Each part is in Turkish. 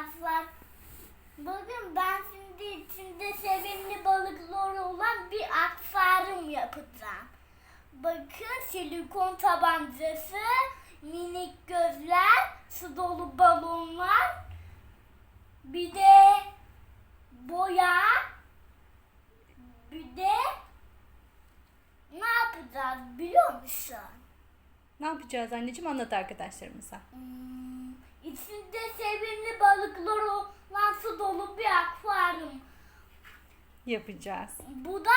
Arkadaşlar bugün ben şimdi içinde sevimli balıklar olan bir akvaryum yapacağım. Bakın silikon tabancası, minik gözler, su dolu balonlar, bir de boya, bir de ne yapacağız biliyor musun? Ne yapacağız anneciğim anlat arkadaşlarımıza. Hmm, sevimli balıklar olan su dolu bir akvaryum. Yapacağız. Bu da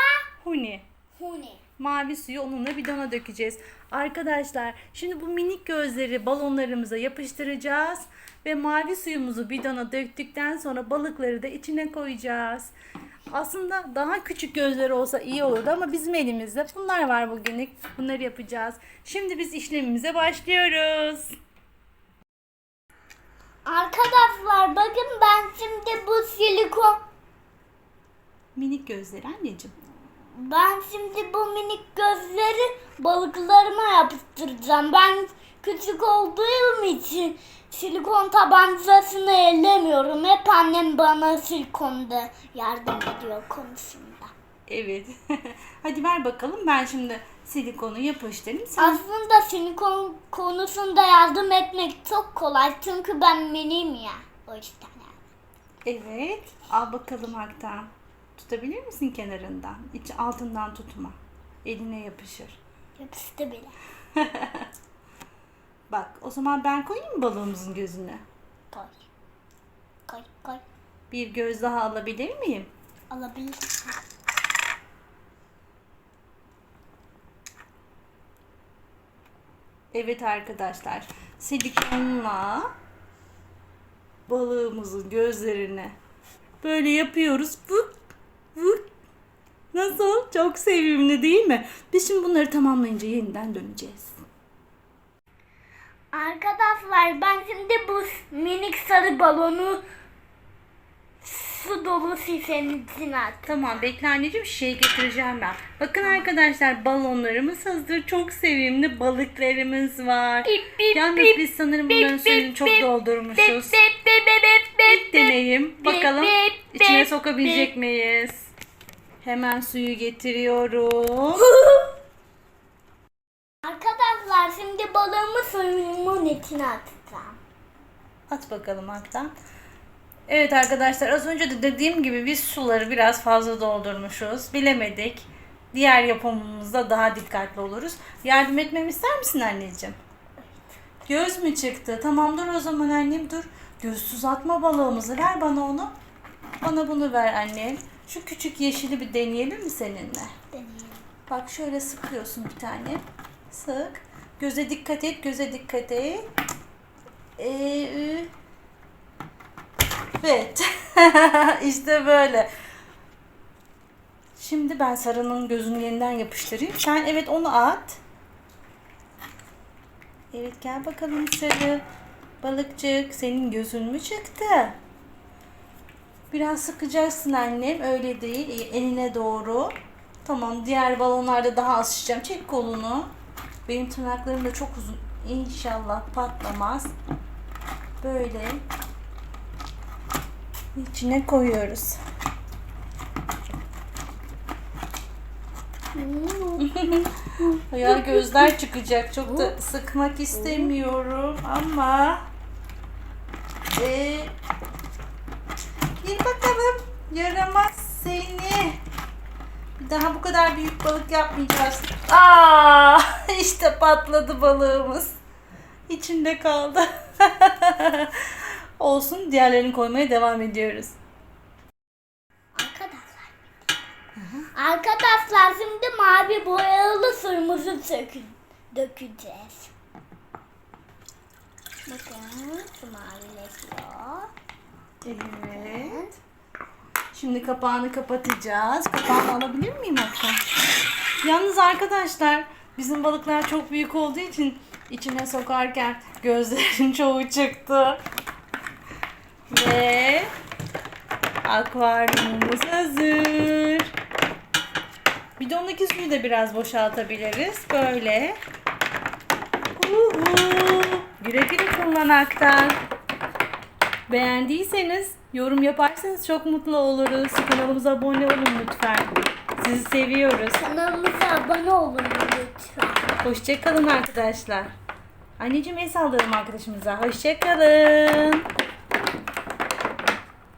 Huni. huni. Mavi suyu onunla bidona dökeceğiz. Arkadaşlar şimdi bu minik gözleri balonlarımıza yapıştıracağız. Ve mavi suyumuzu bidona döktükten sonra balıkları da içine koyacağız. Aslında daha küçük gözleri olsa iyi olurdu ama bizim elimizde bunlar var bugünlük. Bunları yapacağız. Şimdi biz işlemimize başlıyoruz. Arkadaşlar bakın ben şimdi bu silikon Minik gözleri anneciğim. ben şimdi bu minik gözleri balıklarıma yapıştıracağım. Ben küçük olduğum için silikon tabancasını ellemiyorum. Hep annem bana silikonda yardım ediyor konusunda. Evet. Hadi ver bakalım ben şimdi silikonu yapıştırayım. Sen Aslında silikon konusunda yardım etmek çok kolay. Çünkü ben miniyim ya. O yüzden. Evet. Al bakalım Haktan. Tutabilir misin kenarından? İç altından tutma. Eline yapışır. Yapıştı bile. Bak o zaman ben koyayım mı balığımızın gözüne? Koy. Koy koy. Bir göz daha alabilir miyim? Alabilirsin. Evet arkadaşlar. Silikonla balığımızın gözlerine böyle yapıyoruz. Vuk, vuk. Nasıl? Çok sevimli değil mi? Biz şimdi bunları tamamlayınca yeniden döneceğiz. Arkadaşlar ben şimdi bu minik sarı balonu su dolu şişenin içine attım. Tamam bekle anneciğim şişeyi getireceğim ben. Bakın arkadaşlar balonlarımız hazır. Çok sevimli balıklarımız var. Bip, bip, Yalnız bip, biz sanırım bip, bunların bip, suyunu çok bip, doldurmuşuz. Bip bip bip bip bip bip. Deneyim. Bakalım içine sokabilecek miyiz? Hemen suyu getiriyorum. Arkadaşlar şimdi balığımı suyumun içine atacağım. At bakalım Aktan. Evet arkadaşlar az önce de dediğim gibi biz suları biraz fazla doldurmuşuz. Bilemedik. Diğer yapımımızda daha dikkatli oluruz. Yardım etmemi ister misin anneciğim? Göz mü çıktı? Tamam dur o zaman annem dur. Gözsüz atma balığımızı ver bana onu. Bana bunu ver annem. Şu küçük yeşili bir deneyelim mi seninle? Deneyelim. Bak şöyle sıkıyorsun bir tane. Sık. Göze dikkat et, göze dikkat et. Ee, ü. evet. işte böyle. Şimdi ben sarının gözünü yeniden yapıştırayım. Sen evet onu at. Evet gel bakalım sarı. Balıkçık senin gözün mü çıktı? Biraz sıkacaksın annem. Öyle değil. Eline doğru. Tamam. Diğer balonlarda daha az şişeceğim. Çek kolunu. Benim tırnaklarım da çok uzun. İnşallah patlamaz. Böyle. içine koyuyoruz. Ya gözler çıkacak. Çok da sıkmak istemiyorum ama ee, Gir bakalım. Yaramaz seni. Bir daha bu kadar büyük balık yapmayacağız. Aa, işte patladı balığımız. İçinde kaldı. Olsun diğerlerini koymaya devam ediyoruz. Arkadaşlar. Arkadaşlar şimdi mavi boyalı suyumuzu dökeceğiz. Bakın su mavileşiyor. Evet. Şimdi kapağını kapatacağız. Kapağını alabilir miyim hatta? Yalnız arkadaşlar bizim balıklar çok büyük olduğu için içine sokarken gözlerin çoğu çıktı. Ve akvaryumumuz hazır. Bidondaki suyu da biraz boşaltabiliriz. Böyle. Uhu. Güle güle kullanaktan. Beğendiyseniz yorum yaparsanız çok mutlu oluruz. Kanalımıza abone olun lütfen. Sizi seviyoruz. Kanalımıza abone olun lütfen. Hoşçakalın arkadaşlar. Anneciğim el sallayalım arkadaşımıza. Hoşçakalın.